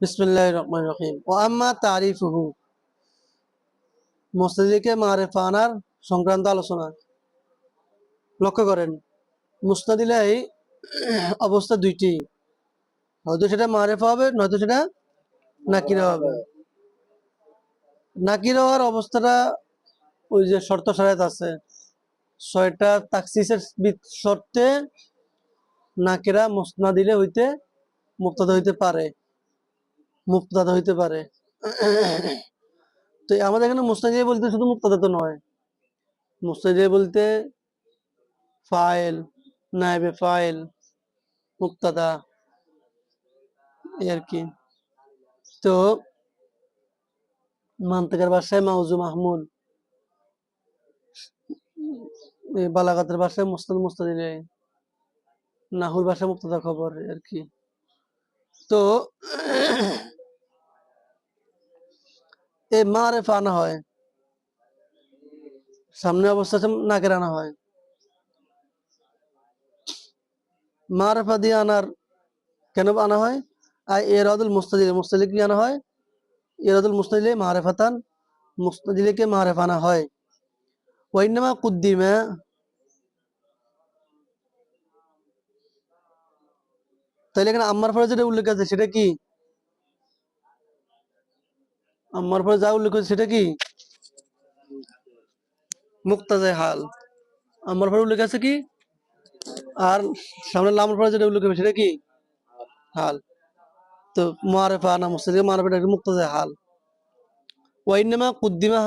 বিসমিল্লাহির রহমানির রহিম। ও আম্মা তারিফুহু। মুস্তাদিকে মারেফানার সংক্রান্ত আলোচনা। লক্ষ্য করেন, মুস্তাদিলাই অবস্থা দুইটি। হয়তো সেটা মারেফা হবে, নয়তো সেটা নাকিরা হবে। নাকিরা হওয়ার অবস্থাটা ওই যে শর্ত সারাত আছে। ছয়টা তাকসিসের শর্তে নাকিরা মুসনা দিলে হইতে মুক্তাদা হইতে পারে। মুক্তাদা হইতে পারে। তো আমাদের এখানে মুস্তাজিয়া বলতে শুধু মুক্তাদা তো নয়। মুস্তাজিয়া বলতে ফাইল নাইবে ফাইল মুক্তাদা আর কি। তো মান্তাকার বাসায় মাউজু মাহমুদ বালাগাতের বাসায় মুস্তাদ মুস্তাদিলে নাহুর বাসায় মুক্তাদা খবর আর কি। তো এই মারেফা আনা হয়। সামনে অবস্থা নাকের আনা হয়। মারেফা দিয়ে আনার কেন আনা হয়? আর এরাদুল মুস্তাদিল মুস্তাদিল কি আনা হয়? এরাদুল মুস্তাদিলে মারেফাতান মুস্তাদিলকে মারেফ আনা হয়। ওয়াইনামা কুদ্দিমা। তাহলে এখানে আম্মার পরে যেটা উল্লেখ আছে, সেটা কি? আম্মার পরে যা উল্লেখ আছে সেটা কি? মুক্তাজায় হাল। আম্মার পরে উল্লেখ আছে কি? আর সামনে লামের পরে যেটা উল্লেখ হবে, সেটা কি? হাল। তো মারেফা না মুস্তাদিক মারেফা এটা মুক্তাজায় হাল। ওয়াইনামা কুদ্দিমা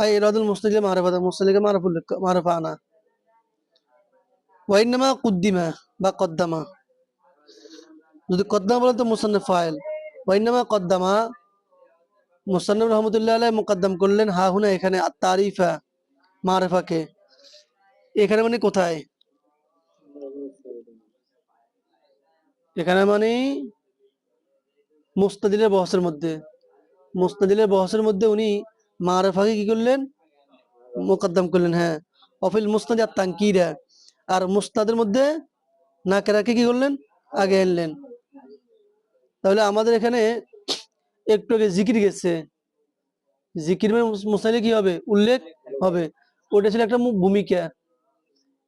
আই ইরাদুল মুস্তাদিক মারেফা মুস্তাদিক মারেফা উল্লেখ মারেফা আনা। ওয়াইনামা কুদ্দিমা বা কদ্দামা। যদি কদ্দামা বলেন তো মুসান্নফ ফাইল। ওয়াইনামা কদ্দামা মুসান্নফ রহমতুল্লাহ আলাই মুকদ্দম করলেন, হা হুনা, এখানে তারিফা মারেফাকে, এখানে মানে কোথায়? এখানে মানে মুস্তাদিলের বহসের মধ্যে। মুস্তাদিলের বহসের মধ্যে উনি মারেফাকে কি করলেন? মোকদ্দম করলেন হ্যাঁ। অফিল মুস্তাদ আর তাঙ্কিরা আর মুস্তাদের মধ্যে নাকেরাকে কি করলেন? আগে আনলেন। তাহলে আমাদের এখানে একটু আগে জিকির গেছে। জিকির মানে মুস্তাদিলে কি হবে? উল্লেখ হবে। ওটা ছিল একটা ভূমিকা।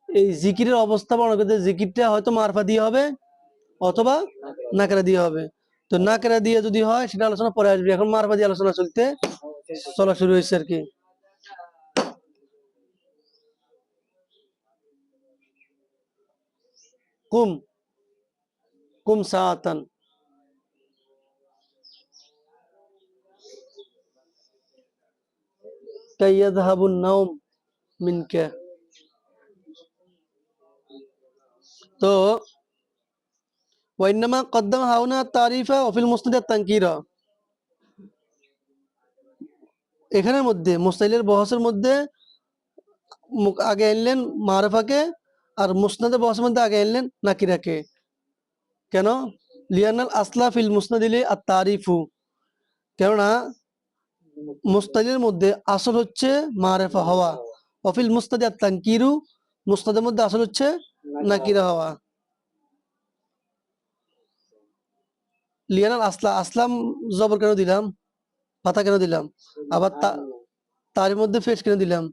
এই জিকিরের অবস্থা বর্ণনা করতে জিকিরটা হয়তো মারফা দিয়ে হবে অথবা নাকেরা দিয়ে হবে। তো নাকেরা দিয়ে যদি হয়, সেটা আলোচনা পরে আসবে। এখন মারফা দিয়ে আলোচনা চলতে চলা শুরু হয়েছে আর কি। কুম কুম সাআতান। كي يذهب النوم منك তো وإنما قدم هنا التعريف وفي المسند التنكير এখানের মধ্যে মুস্তাইলের বহসের মধ্যে মুক- আগে আনলেন মারফাকে আর মুসনাদের বহসের মধ্যে আগে আনলেন নাকিরাকে কেন লিয়ানাল আসলা ফিল মুসনাদিলে আর তারিফু কেননা মুস্তাদের মধ্যে আসল হচ্ছে মারেফা হওয়া। অফিল মুস্তাদি আর তানকিরু মুস্তাদের মধ্যে আসল হচ্ছে নাকিরা হওয়া। লিয়ানাল আসলা, আসলাম জবর কেন দিলাম? পাতা কেন দিলাম? আবার তার মধ্যে ফেস কেন দিলাম?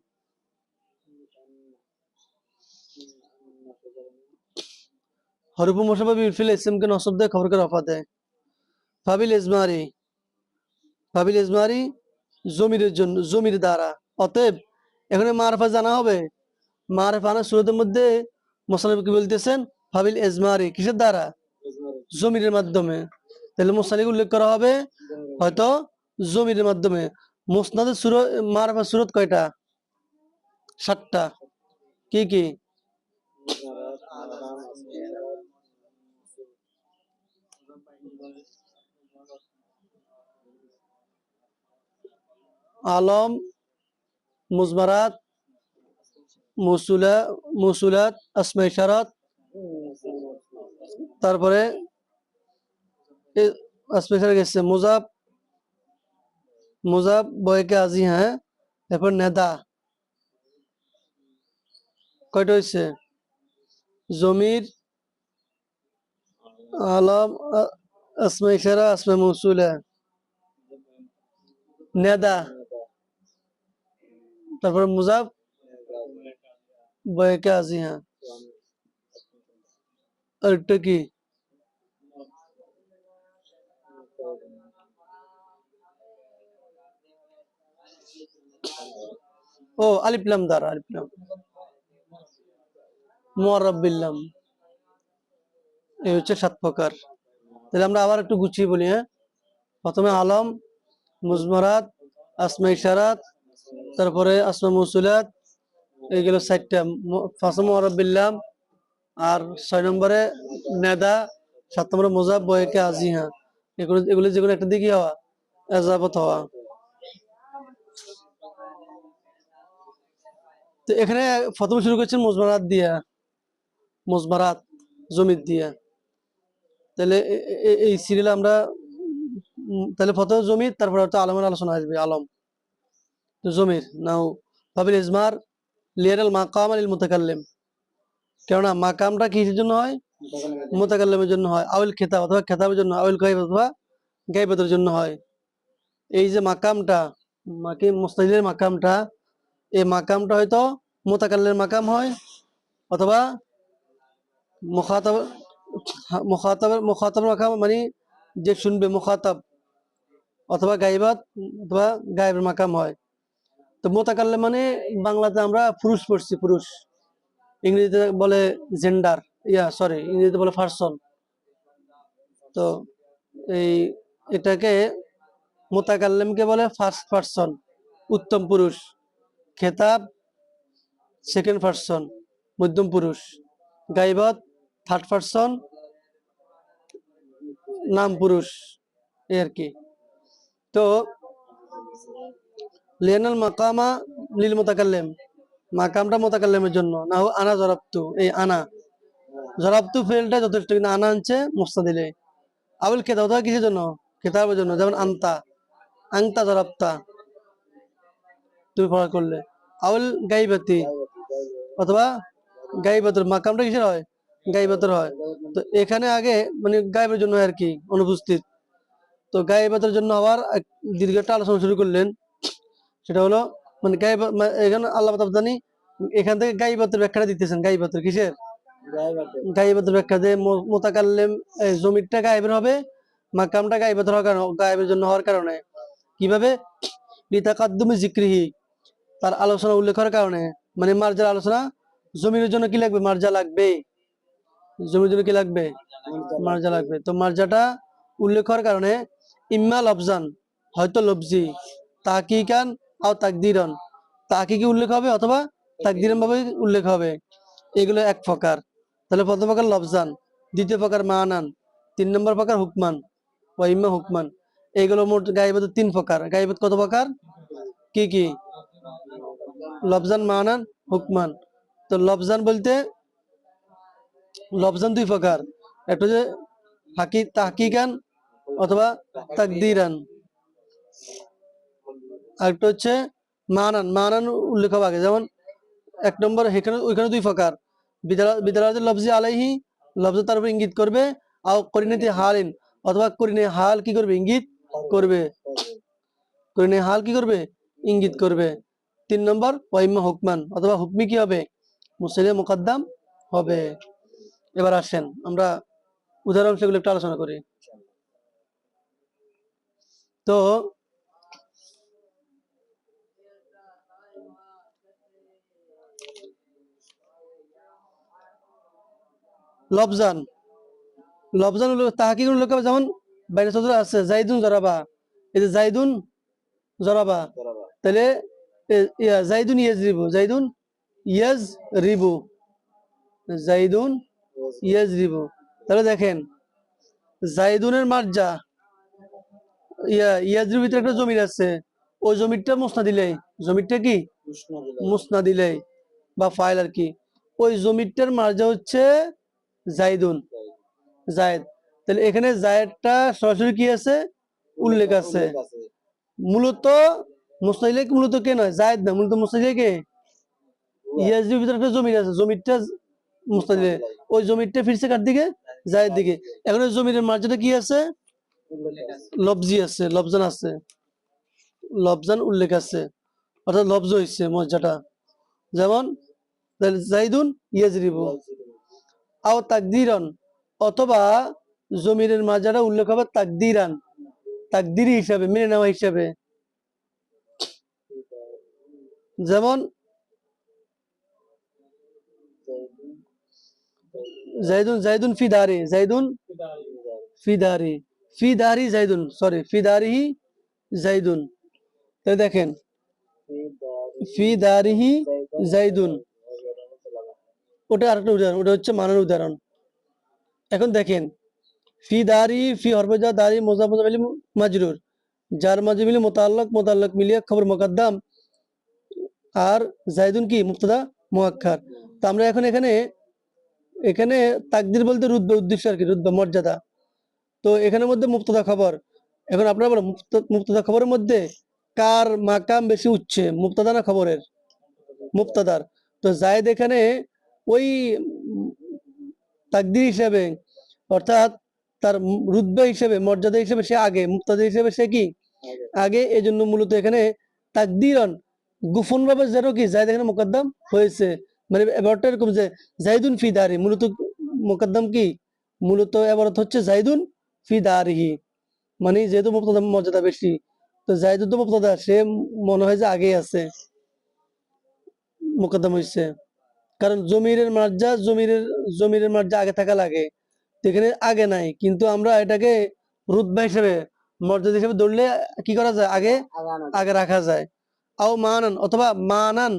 হরফু মোশাফা বিফিল ইসলামকে নসব দেয় খবরকে রফা দেয়। ফাবিল ইজমারি ফাবিল ইজমারি জমির জন্য, জমির দ্বারা। অতএব এখানে মারফা জানা হবে। মারফা আনা সুরতের মধ্যে মোসানব কি বলতেছেন? ফাবিল এজমারি, কিসের দ্বারা? জমির মাধ্যমে। তাহলে মোসানিক উল্লেখ করা হবে, হয়তো জমির মাধ্যমে। মুসনাদের সুর, মারফা সুরত কয়টা? সাতটা। কি কি? আলম, মুজমারাত, মুসুলা, মুসুলাত, আসমা ইশারাত, তারপরে আসমা গেছে, মুজাব মুজাব বয়কে আজি হ্যাঁ? এরপর নেদা। কয়টা হয়েছে জমির আলম আসমা ইশারা, আসমা মৌসুলা। নেদা। তারপরে মুজাব, বয়কে আজি হ্যাঁ। আরেকটা কি? ও আলিফলাম দ্বারা আলিফলাম মোয়ারব্বিল্লাম এই হচ্ছে সাত প্রকার। তাহলে আমরা আবার একটু গুছিয়ে বলি হ্যাঁ। প্রথমে আলম, মুজমারাত আসমা ইশারাত তারপরে আসমা মৌসুলাত এইগুলো চারটা। ফাঁসা মোয়ারব্বিল্লাম আর ছয় নম্বরে নেদা, সাত নম্বরে মোজাব, বয়কে আজিহা। এগুলো এগুলো যেগুলো একটা দিকে হওয়া, এজাবত হওয়া। তো এখানে প্রথমে শুরু করছেন মুজমারাত দিয়া, মুজমারাত, জমির দিয়া। তাহলে এই সিরিয়ালে আমরা তাহলে প্রথমে জমির, তারপরে হচ্ছে আলমের আলোচনা আসবে, আলম। জমির। নাও, ভাবিল ইজমার, লিয়ারাল মাকাম আলিল মুতাকাল্লিম। কেননা মাকামটা কিসের জন্য হয়? মুতাকাল্লিমের জন্য হয়। আউল খেতাব অথবা খেতাবের জন্য, আউল গাইব অথবা গাইবাতের জন্য হয়। এই যে মাকামটা, মাকি মুস্তাহিদের মাকামটা, এই মাকামটা হয়তো মোতাকাল্লের মাকাম হয় অথবা মুখাতাব, মুখাতাবের মুখাতাবের মাকাম মানে যে শুনবে মুখাতাব অথবা গাইবাত অথবা গায়েবের মাকাম হয়। তো মোতাকাল্লে মানে বাংলাতে আমরা পুরুষ পড়ছি, পুরুষ। ইংরেজিতে বলে জেন্ডার ইয়া সরি ইংরেজিতে বলে পার্সন তো এই এটাকে মোতাকাল্লেমকে বলে ফার্স্ট পার্সন উত্তম পুরুষ। খেতাব সেকেন্ড পার্সন মধ্যম পুরুষ। গাইবত থার্ড পার্সন নাম পুরুষ। এই আর কি। তো লিয়ানাল মাকামা লিল মোতাকাল্লেম। মাকামটা মোতাকাল্লেমের জন্য, না আনা জরাবতু, এই আনা। জরাবতু ফেলটা যথেষ্ট কিন্তু আনা আনছে মোস্তা দিলে আবুল খেতাব অথবা কিসের জন্য? খেতাবের জন্য, যেমন আন্তা। আংতা জরাবতা। তুমি পড়া করলে। আউল গাইবাতি, অথবা গাইবাতর মাকামটা কিসের হয়? গাইবাতর হয়। তো এখানে আগে মানে গাইবের জন্য আর কি, অনুপস্থিত। তো গাইবাতের জন্য আবার দীর্ঘ একটা আলোচনা শুরু করলেন। সেটা হলো মানে গাইব মা- এখানে আল্লাহ জানি এখান থেকে গাইবাতের ব্যাখ্যাটা দিতেছেন গাইবাতের কিসের? গাইবাতের ব্যাখ্যা যে মোতাকাল্লেম জমিরটা গায়েবের হবে মাকামটা গাইবাতের হওয়ার কারণে গায়েবের জন্য হওয়ার কারণে। কীভাবে? বিতাকাদ্দুমি জিক্রিহি। তার আলোচনা উল্লেখ করার কারণে মানে মার্জার আলোচনা জমির জন্য কি লাগবে? মার্জা লাগবে। জমির জন্য কি লাগবে? মার্জা লাগবে। তো মার্জাটা উল্লেখ করার কারণে ইম্মা লফজান হয়তো লবজি লফজি তাকিকান আও তাকদিরন। তাকিকি উল্লেখ হবে? অথবা তাকদিরন ভাবে উল্লেখ হবে? এগুলো এক প্রকার। তাহলে প্রথম প্রকার লফজান, দ্বিতীয় প্রকার মানান, তিন নম্বর প্রকার হুকমান ও ইম্মা হুকমান। এগুলো মোট গাইবাদ তিন প্রকার। গাইবাদ কত প্রকার? কি কি? লফজান, মানান, হুকমান। তো লফজান বলতে লফজান দুই প্রকার। একটা যে হাকি, তাহকিকান অথবা তাকদিরান। আরেকটা হচ্ছে মানান মানান উল্লেখ আগে। যেমন এক নম্বর, এখানে, ওইখানে দুই প্রকার। বিদ্যালয় লফজি আলাইহি, লফজ তার উপর ইঙ্গিত করবে, আও করিনাতি হালিন, অথবা করিনে হাল কি করবে? ইঙ্গিত করবে। করিনে হাল কি করবে? ইঙ্গিত করবে। তিন নম্বর ওয়াইমা হুকমান, অথবা হুকমি কি হবে? মুসলিম মুকদ্দাম হবে। এবার আসেন, আমরা উদাহরণ সেগুলো একটু আলোচনা করি। তো লবজান। লবজান হলো তাহাকি উল্লেখ হবে যেমন বাইরে সদর আছে জাইদুন জরাবা। এই যে জাইদুন জরাবা তাহলে ইয়া জাইদুন ইয়াজ রিবু জাইদুন ইয়াজ রিবু জাইদুন ইয়াজ রিবু তাহলে দেখেন জাইদুনের মার্জা ইয়া ইয়াজের ভিতরে একটা জমির আছে। ওই জমিরটা মুসনা দিলেই জমিরটা কি? মুসনা দিলেই বা ফাইল আর কি। ওই জমিরটার মার্জা হচ্ছে জাইদুন। জায়দ তাহলে এখানে জায়দটা সরাসরি কি আছে? উল্লেখ আছে। মূলত মুস্তাহিলে মূলত কে নয়? জায়দ না, মূলত মুস্তাহিলে কে? ইয়াজের ভিতরে আছে, জমিরটা মুস্তাহিলে ওই ফিরছে কার দিকে? জায়ের দিকে। এখন ওই জমির মার্জাটা কি আছে? লফজি আছে লফজান আছে। লফজান উল্লেখ আছে। অর্থাৎ লফজ হইছে মজ্জাটা যেমন জাইদুন, ইয়াজরিবু। আও তাকদিরন, অথবা জমিনের মাজারা উল্লেখ হবে তাকদিরান, তাকদিরি হিসাবে, মেনে নেওয়া হিসাবে। যেমন, জাইদুন জাইদুন ফি দারি জাইদুন ফি দারি ফি দারি জাইদুন সরি ফি দারিহি জাইদুন। তাই দেখেন ফি দারিহি জাইদুন। ওটা আরেকটা উদাহরণ, ওটা হচ্ছে মানের উদাহরণ। এখন দেখেন, ফি দারি, ফি হরফজা, দারি, মোজা মোজা মিলি মাজরুর। যার মাঝে মিলে মোতাল্লক মোতাল্লক মিলিয়ে খবর মোকাদ্দাম। আর জাইদুন কি? মুক্তদা, মুয়াক্কার। তো আমরা এখন এখানে এখানে তাকদির বলতে রুদ্র উদ্দেশ্য আর কি রুদ্র মর্যাদা। তো এখানের মধ্যে মুক্তদা খবর। এখন আপনারা বলো মুক্ত- মুক্তদা খবরের মধ্যে কার মাকাম বেশি উঠছে মুক্তদা না খবরের? মুক্তদার। তো জায়দ এখানে তাকদির হিসেবে অর্থাৎ তার রুদ্র হিসেবে মর্যাদা হিসেবে সে আগে মুক্তাদা হিসেবে সে কি? আগে। এই জন্য মূলত এখানে তাকদিরন গুফন ভাবে যেন কি? জায়দ এখানে মোকদ্দম হয়েছে। মানে ব্যাপারটা এরকম যে জাইদুন ফি দারি মূলত মোকদ্দম কি? মূলত এবারত হচ্ছে জাইদুন ফি দারিহি মানে যেহেতু মুক্তদা মর্যাদা বেশি তো জাইদুন তো মুক্তদা সে মনে হয় যে আগেই আছে মোকদ্দম হয়েছে। কারণ জমিরের মার্জা জমিরের জমিরের মার্জা আগে থাকা লাগে। এখানে আগে নাই। কিন্তু আমরা এটাকে রুতবা হিসেবে মর্যাদা হিসেবে ধরলে কি করা যায়? আগে আগে রাখা যায়। আও মানান অথবা মানান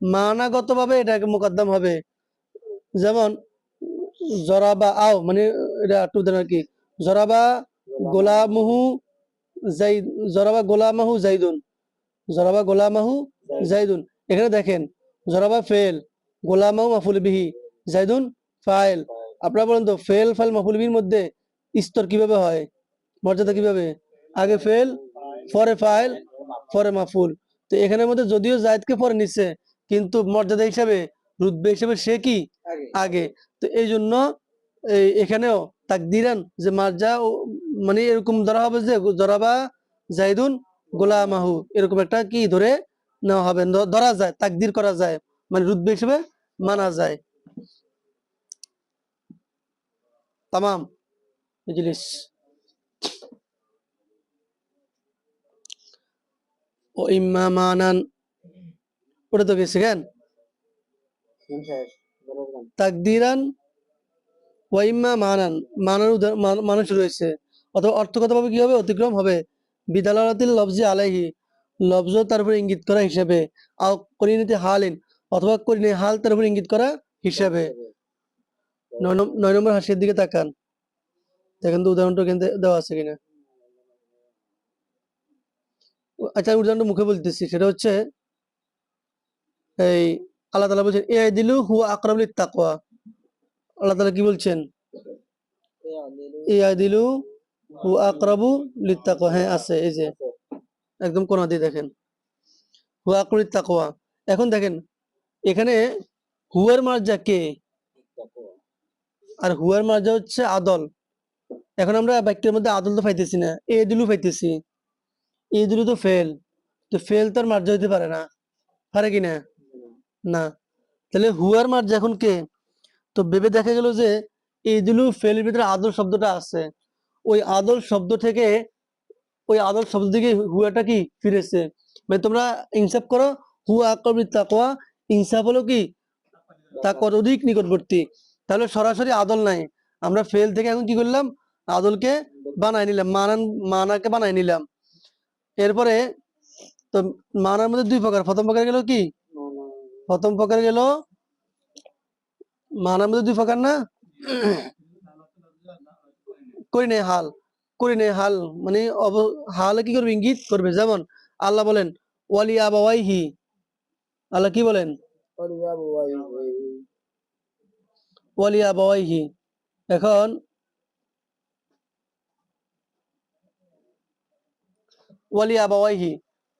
মানাগত ভাবে এটাকে মোকদ্দম হবে। যেমন জরাবা আও মানে এটা টু উদাহরণ আর কি। জরাবা গোলামহু জাই জরাবা গোলামাহু জাইদুন। জরাবা গোলামাহু জাইদুন। এখানে দেখেন জরাবা ফেল গোলামাহু মাফুল বিহি। জাইদুন ফাইল। আপনারা বলেন তো ফেল ফাইল মাফুল বিহির মধ্যে স্তর কীভাবে হয়? মর্যাদা কীভাবে? আগে ফেল পরে ফাইল পরে মাফুল। তো এখানের মধ্যে যদিও জায়দকে পরে নিচ্ছে কিন্তু মর্যাদা হিসাবে রুদ্বে হিসাবে সে কি? আগে। তো এই জন্য এখানেও তাকদিরান যে মার্জা মানে এরকম ধরা হবে যে জরাবা জাইদুন গোলামাহু এরকম একটা কি ধরে নেওয়া হবে? ধরা যায় তাকদির করা যায়। মানে রুদ্বে হিসেবে মানা যায়। তামাম ইজলিস ও মানান। ওটা তো গেছে কেন? তাকদিরান মানান। মানার মান- মানুষ রয়েছে। অথবা অর্থগতভাবে কি হবে? অতিক্রম হবে। বিদালাতিল লফজি আলাইহি। লফজ তার উপর ইঙ্গিত করা হিসাবে। আও হালিন। অথবা করিনি হাল তার উপর ইঙ্গিত করা হিসাবে। নয় নম্বর হাসির দিকে তাকান। দেখেন তো উদাহরণটা কিন্তু দেওয়া আছে কিনা। আচ্ছা উদাহরণটা মুখে বলতেছি, সেটা হচ্ছে এই আল্লাহ তালা বলছেন, এ দিলু হু আকরাবুল তাকওয়া আল্লাহ তালা কি বলছেন? ইয়াদিলু হু আকরাবু লিত্তাকওয়া। হ্যাঁ আছে, এই যে। একদম কোনা দিয়ে দেখেন। হু আকরাবু তাকওয়া এখন দেখেন এখানে হুয়ার মার্জা কে? আর হুয়ার মার্জা হচ্ছে আদল। এখন আমরা বাক্যের মধ্যে আদল তো পাইতেছি না এ দিলু পাইতেছি। এ দিলু তো ফেল তো ফেল তো আর মার্জা হইতে পারে না। পারে কি না? না। তাহলে হুয়ার মার্জা এখন কে? তো ভেবে দেখা গেল যে এই দিলু ফেলের ভিতরে আদল শব্দটা আছে। ওই আদল শব্দ থেকে ওই আদল শব্দ থেকে হুয়াটা কি ফিরেছে? মানে তোমরা ইনসাফ করো হুয়া আকবর তাকওয়া ইনসাফ হলো কি? তাকওয়ার অধিক নিকটবর্তী? তাহলে সরাসরি আদল নাই। আমরা ফেল থেকে এখন কি করলাম? আদলকে বানাই নিলাম। মানান, মানাকে বানাই নিলাম। এরপরে তো মানার মধ্যে দুই প্রকার। প্রথম প্রকার গেল কি? প্রথম প্রকার গেল মানার মধ্যে দুই প্রকার না? করি নেই হাল। করি নেই হাল। মানে হালে কি করবে? ইঙ্গিত করবে। যেমন আল্লাহ বলেন, ওয়ালি আবাওয়াইহি। আল্লাহ কি বলেন? এখন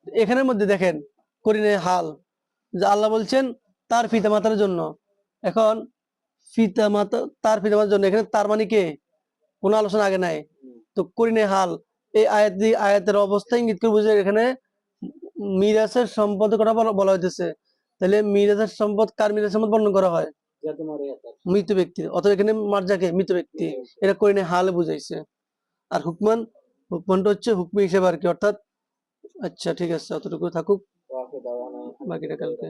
এখানের মধ্যে দেখেন, করিনে হাল, যে আল্লাহ বলছেন তার পিতামাতার জন্য। এখন পিতামাতা, তার পিতামাতার জন্য, এখানে তার মানে কে? কোনো আলোচনা আগে নাই। তো করিনে হাল, এই আয়াত আয়াতের অবস্থা ইঙ্গিত করে বুঝে এখানে মিরাসের সম্পদ কথা বলা হইতেছে। তাহলে মিরাসের সম্পদ কার মিরাজ সম্পদ বর্ণনা করা হয়? মৃত ব্যক্তির। অথবা এখানে মার্জাকে মৃত ব্যক্তি। এটা করিনে হাল বুঝাইছে। আর হুকমান? হুকমানটা হচ্ছে হুকমি হিসেবে আর কি। অর্থাৎ আচ্ছা ঠিক আছে অতটুকু থাকুক। বাকিটা কালকে।